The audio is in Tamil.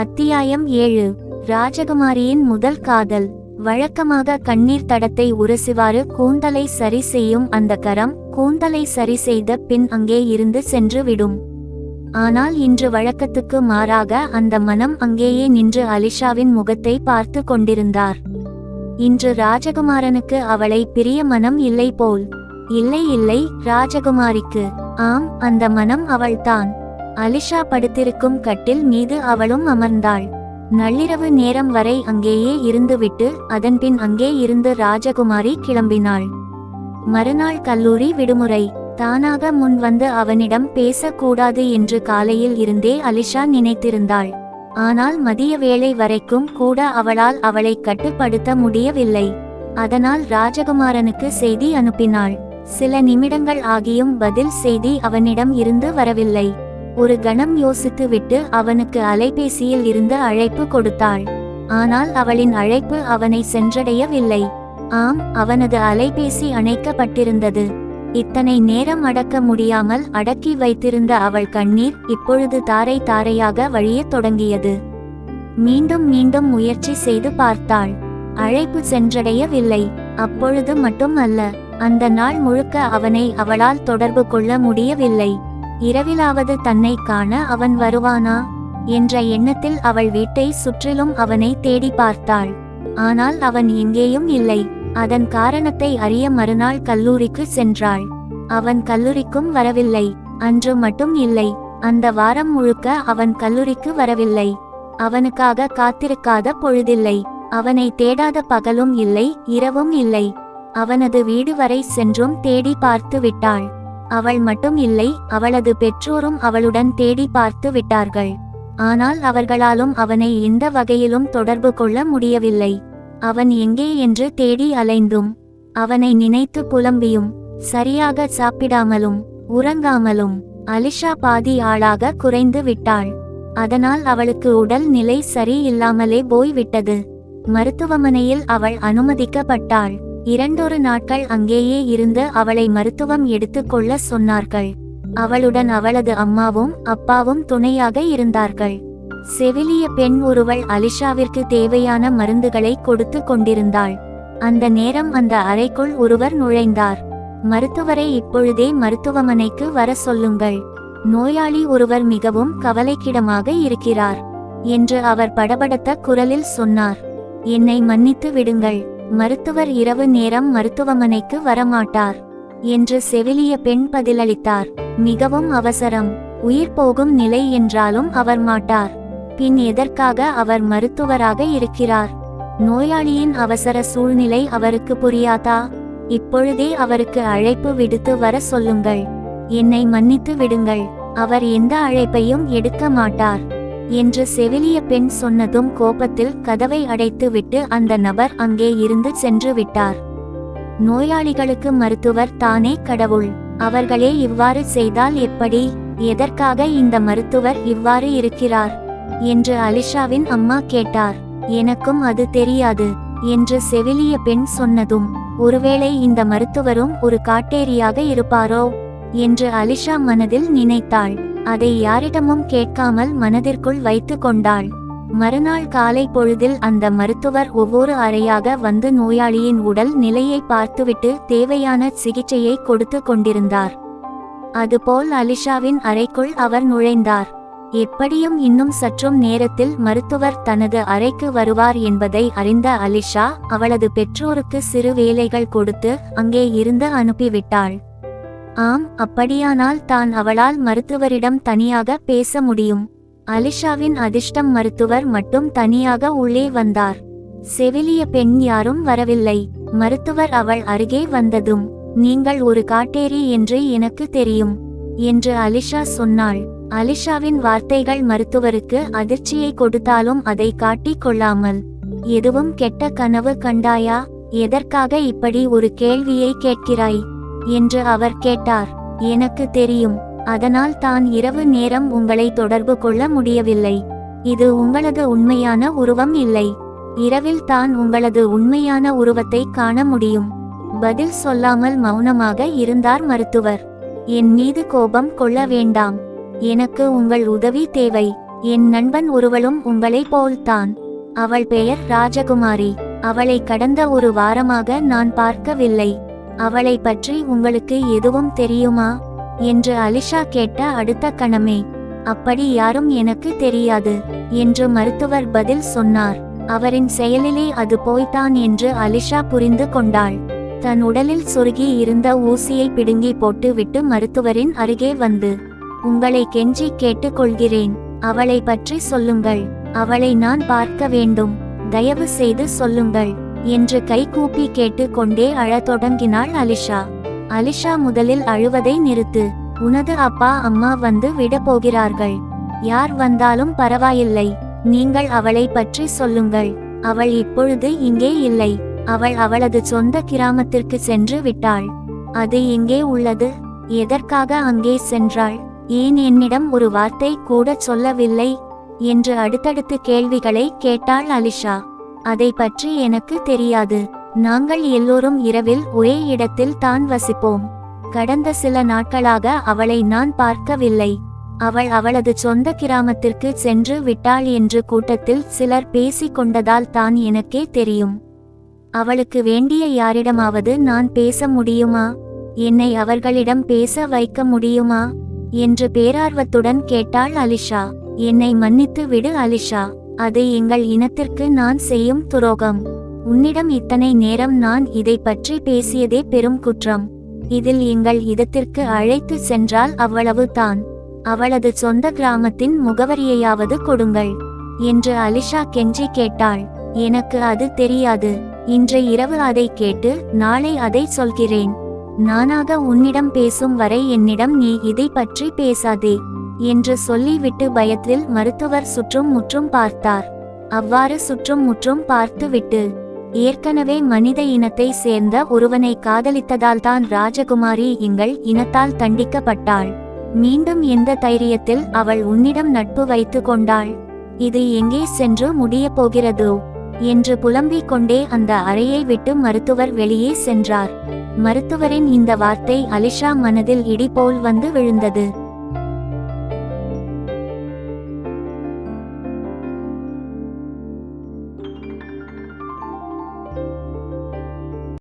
அத்தியாயம் ஏழு. ராஜகுமாரியின் முதல் காதல். வழக்கமாக கண்ணீர் தடத்தை உரசிவாறு கூந்தலை சரி செய்யும் அந்த கரம் கூந்தலை சரி செய்த பின் அங்கே இருந்து சென்று விடும். ஆனால் இன்று வழக்கத்துக்கு மாறாக அந்த மனம் அங்கேயே நின்று அலிஷாவின் முகத்தை பார்த்து கொண்டிருந்தார். இன்று ராஜகுமாரனுக்கு அவளை பிரிய மனம் இல்லை போல். இல்லை இல்லை ராஜகுமாரிக்கு. ஆம் அந்த மனம் அவள்தான். அலிஷா படுத்திருக்கும் கட்டில் மீது அவளும் அமர்ந்தாள். நள்ளிரவு நேரம் வரை அங்கேயே இருந்துவிட்டு அதன்பின் அங்கே இருந்து ராஜகுமாரி கிளம்பினாள். மறுநாள் கல்லூரி விடுமுறை. தானாக முன் வந்து அவனிடம் பேசக்கூடாது என்று காலையில் இருந்தே அலிஷா நினைத்திருந்தாள். ஆனால் மதிய வேளை வரைக்கும் கூட அவளால் அவளை கட்டுப்படுத்த முடியவில்லை. அதனால் ராஜகுமாரனுக்கு செய்தி அனுப்பினாள். சில நிமிடங்கள் ஆகியும் பதில் செய்தி அவனிடம் இருந்து வரவில்லை. ஒரு கணம் யோசித்துவிட்டு அவனுக்கு அலைபேசியில் இருந்து அழைப்பு கொடுத்தாள். ஆனால் அவளின் அழைப்பு அவனை சென்றடையவில்லை. ஆம் அவனது அலைபேசி அணைக்கப்பட்டிருந்தது. இத்தனை நேரம் அடக்க முடியாமல் அடக்கி வைத்திருந்த அவள் கண்ணீர் இப்பொழுது தாரை தாரையாக வழியத் தொடங்கியது. மீண்டும் மீண்டும் முயற்சி செய்து பார்த்தாள். அழைப்பு சென்றடையவில்லை. அப்பொழுது மட்டும் அல்ல அந்த நாள் முழுக்க அவனை அவளால் தொடர்பு கொள்ள முடியவில்லை. இரவிலாவது தன்னை காண அவன் வருவானா? என்ற எண்ணத்தில் அவள் வீட்டை சுற்றிலும் அவனை தேடி பார்த்தாள். ஆனால் அவன் எங்கேயும் இல்லை. அதன் காரணத்தை அறிய மறுநாள் கல்லூரிக்கு சென்றாள். அவன் கல்லூரிக்கும் வரவில்லை. அன்று மட்டும் இல்லை. அந்த வாரம் முழுக்க அவன் கல்லூரிக்கு வரவில்லை. அவனுக்காக காத்திருக்காத பொழுதில்லை. அவனை தேடாத பகலும் இல்லை இரவும் இல்லை. அவனது வீடு வரை சென்றும் தேடி பார்த்து விட்டாள். அவள் மட்டும் இல்லை அவளது பெற்றோரும் அவளுடன் தேடி பார்த்து விட்டார்கள். ஆனால் அவர்களாலும் அவனை எந்த வகையிலும் தொடர்பு கொள்ள முடியவில்லை. அவன் எங்கே என்று தேடி அலைந்தும் அவனை நினைத்து புலம்பியும் சரியாக சாப்பிடாமலும் உறங்காமலும் அலிஷா பாதி ஆளாக குறைந்து விட்டாள். அதனால் அவளுக்கு உடல் நிலை சரியில்லாமலே போய்விட்டது. மருத்துவமனையில் அவள் அனுமதிக்கப்பட்டாள். இரண்டொரு நாட்கள் அங்கேயே இருந்து அவளை மருத்துவம் எடுத்துக்கொள்ள சொன்னார்கள். அவளுடன் அவளது அம்மாவும் அப்பாவும் துணையாக இருந்தார்கள். செவிலிய பெண் ஒருவள் அலிஷாவிற்கு தேவையான மருந்துகளை கொடுத்து கொண்டிருந்தாள். அந்த நேரம் அந்த அறைக்குள் ஒருவர் நுழைந்தார். மருத்துவரை இப்பொழுதே மருத்துவமனைக்கு வர சொல்லுங்கள். நோயாளி ஒருவர் மிகவும் கவலைக்கிடமாக இருக்கிறார். என்று அவர் படபடத்த குரலில் சொன்னார். என்னை மன்னித்து விடுங்கள். மருத்துவர் இரவு நேரம் மருத்துவமனைக்கு வரமாட்டார் என்று செவிலிய பெண் பதிலளித்தார். மிகவும் அவசரம். உயிர் போகும் நிலை என்றாலும் அவர் மாட்டார். பின் எதற்காக அவர் மருத்துவராக இருக்கிறார்? நோயாளியின் அவசர சூழ்நிலை அவருக்கு புரியாதா? இப்பொழுதே அவருக்கு அழைப்பு விடுத்து வர சொல்லுங்கள். என்னை மன்னித்து விடுங்கள். அவர் எந்த அழைப்பையும் எடுக்க மாட்டார். என்று செவிலிய பெண் சொன்னதும் கோபத்தில் கதவை அடைத்துவிட்டு அந்த நபர் அங்கே இருந்து சென்று விட்டார். நோயாளிகளுக்கு மருத்துவர் தானே கடவுள். அவர்களே இவ்வாறு செய்தால் எப்படி? எதற்காக இந்த மருத்துவர் இவ்வாறு இருக்கிறார்? என்று அலிஷாவின் அம்மா கேட்டார். எனக்கும் அது தெரியாது என்று செவிலிய பெண் சொன்னதும் ஒருவேளை இந்த மருத்துவரும் ஒரு காட்டேரியாக இருப்பாரோ? என்று அலிஷா மனதில் நினைத்தாள். அதை யாரிடமும் கேட்காமல் மனதிற்குள் வைத்து கொண்டாள். மறுநாள் காலை பொழுதில் அந்த மருத்துவர் ஒவ்வொரு அறையாக வந்து நோயாளியின் உடல் நிலையை பார்த்துவிட்டு தேவையான சிகிச்சையை கொடுத்து கொண்டிருந்தார். அதுபோல் அலிஷாவின் அறைக்குள் அவர் நுழைந்தார். எப்படியும் இன்னும் சற்றும் நேரத்தில் மருத்துவர் தனது அறைக்கு வருவார் என்பதை அறிந்த அலிஷா அவளது பெற்றோருக்கு சிறு வேலைகள் கொடுத்து அங்கே இருந்து அனுப்பிவிட்டாள். ஆம் அப்படியானால் தான் அவளால் மருத்துவரிடம் தனியாக பேச முடியும். அலிஷாவின் அதிர்ஷ்டம் மருத்துவர் மட்டும் தனியாக உள்ளே வந்தார். செவிலிய பெண் யாரும் வரவில்லை. மருத்துவர் அவள் அருகே வந்ததும் நீங்கள் ஒரு காட்டேரி என்று எனக்கு தெரியும் என்று அலிஷா சொன்னாள். அலிஷாவின் வார்த்தைகள் மருத்துவருக்கு அதிர்ச்சியை கொடுத்தாலும் அதை காட்டிக் கொள்ளாமல் எதுவும் கெட்ட கனவு கண்டாயா? எதற்காக இப்படி ஒரு கேள்வியை கேட்கிறாய்? என்று அவர் கேட்டார். எனக்கு தெரியும். அதனால் தான் இரவு நேரம் உங்களை தொடர்பு கொள்ள முடியவில்லை. இது உங்களது உண்மையான உருவம் இல்லை. இரவில் தான் உங்களது உண்மையான உருவத்தை காண முடியும். பதில் சொல்லாமல் மௌனமாக இருந்தார் மருத்துவர். என் மீது கோபம் கொள்ள வேண்டாம். எனக்கு உங்கள் உதவி தேவை. என் நண்பன் ஒருவளும் உங்களைப் போல்தான். அவள் பெயர் ராஜகுமாரி. அவளை கடந்த ஒரு வாரமாக நான் பார்க்கவில்லை. அவளை பற்றி உங்களுக்கு எதுவும் தெரியுமா? என்று அலிஷா கேட்ட அடுத்த கணமே. அப்படி யாரும் எனக்கு தெரியாது என்று மருத்துவர் பதில் சொன்னார். அவரின் செயலிலே அது போய்தான் என்று அலிஷா புரிந்து கொண்டாள். தன் உடலில் சொருகி இருந்த ஊசியை பிடுங்கி போட்டுவிட்டு மருத்துவரின் அருகே வந்து உங்களை கெஞ்சி கேட்டுக்கொள்கிறேன் அவளை பற்றி சொல்லுங்கள் அவளை நான் பார்க்க வேண்டும் தயவு செய்து சொல்லுங்கள் என்று கைகூப்பி கேட்டுக்கொண்டே அழத் தொடங்கினாள் அலிஷா. அலிஷா முதலில் அழுவதை நிறுத்து. உனது அப்பா அம்மா வந்து விட போகிறார்கள். யார் வந்தாலும் பரவாயில்லை. நீங்கள் அவளை பற்றி சொல்லுங்கள். அவள் இப்பொழுது இங்கே இல்லை. அவள் அவளது சொந்த கிராமத்திற்கு சென்று விட்டாள். அது எங்கே உள்ளது? எதற்காக அங்கே சென்றாள்? ஏன் என்னிடம் ஒரு வார்த்தை கூட சொல்லவில்லை? என்று அடுத்தடுத்து கேள்விகளை கேட்டாள் அலிஷா. அதை பற்றி எனக்கு தெரியாது. நாங்கள் எல்லோரும் இரவில் ஒரே இடத்தில் தான் வசிப்போம். கடந்த சில நாட்களாக அவளை நான் பார்க்கவில்லை. அவள் அவளது சொந்த கிராமத்திற்கு சென்று விட்டாள் என்று கூட்டத்தில் சிலர் பேசிக் கொண்டதால் தான் எனக்கே தெரியும். அவளுக்கு வேண்டிய யாரிடமாவது நான் பேச முடியுமா? என்னை அவர்களிடம் பேச வைக்க முடியுமா? என்று பேரார்வத்துடன் கேட்டாள் அலிஷா. என்னை மன்னித்து விடு அலிஷா. அது எங்கள் இனத்திற்கு நான் செய்யும் துரோகம். உன்னிடம் இத்தனை நேரம் நான் இதை பற்றி பேசியதே பெரும் குற்றம். இதில் எங்கள் இதத்திற்கு அழைத்து சென்றால் அவ்வளவு தான். அவளது சொந்த கிராமத்தின் முகவரியையாவது கொடுங்கள். என்று அலிஷா கெஞ்சி கேட்டாள். எனக்கு அது தெரியாது. இன்று இரவு அதை கேட்டு நாளை அதை சொல்கிறேன். நானாக உன்னிடம் பேசும் வரை என்னிடம் நீ இதை பற்றி பேசாதே. என்று சொல்லிவிட்டு பயத்தில் மருத்துவர் சுற்றும் முற்றும் பார்த்தார். அவ்வாறு சுற்றும் முற்றும் பார்த்துவிட்டு ஏற்கனவே மனித இனத்தை சேர்ந்த ஒருவனை காதலித்ததால்தான் ராஜகுமாரி எங்கள் இனத்தால் தண்டிக்கப்பட்டாள். மீண்டும் எந்த தைரியத்தில் அவள் உன்னிடம் நட்பு வைத்து கொண்டாள்? இது எங்கே சென்று முடிய போகிறதோ? என்று புலம்பிக் கொண்டே அந்த அறையை விட்டு மருத்துவர் வெளியே சென்றார். மருத்துவரின் இந்த வார்த்தை அலிஷா மனதில் இடி போல் வந்து விழுந்தது.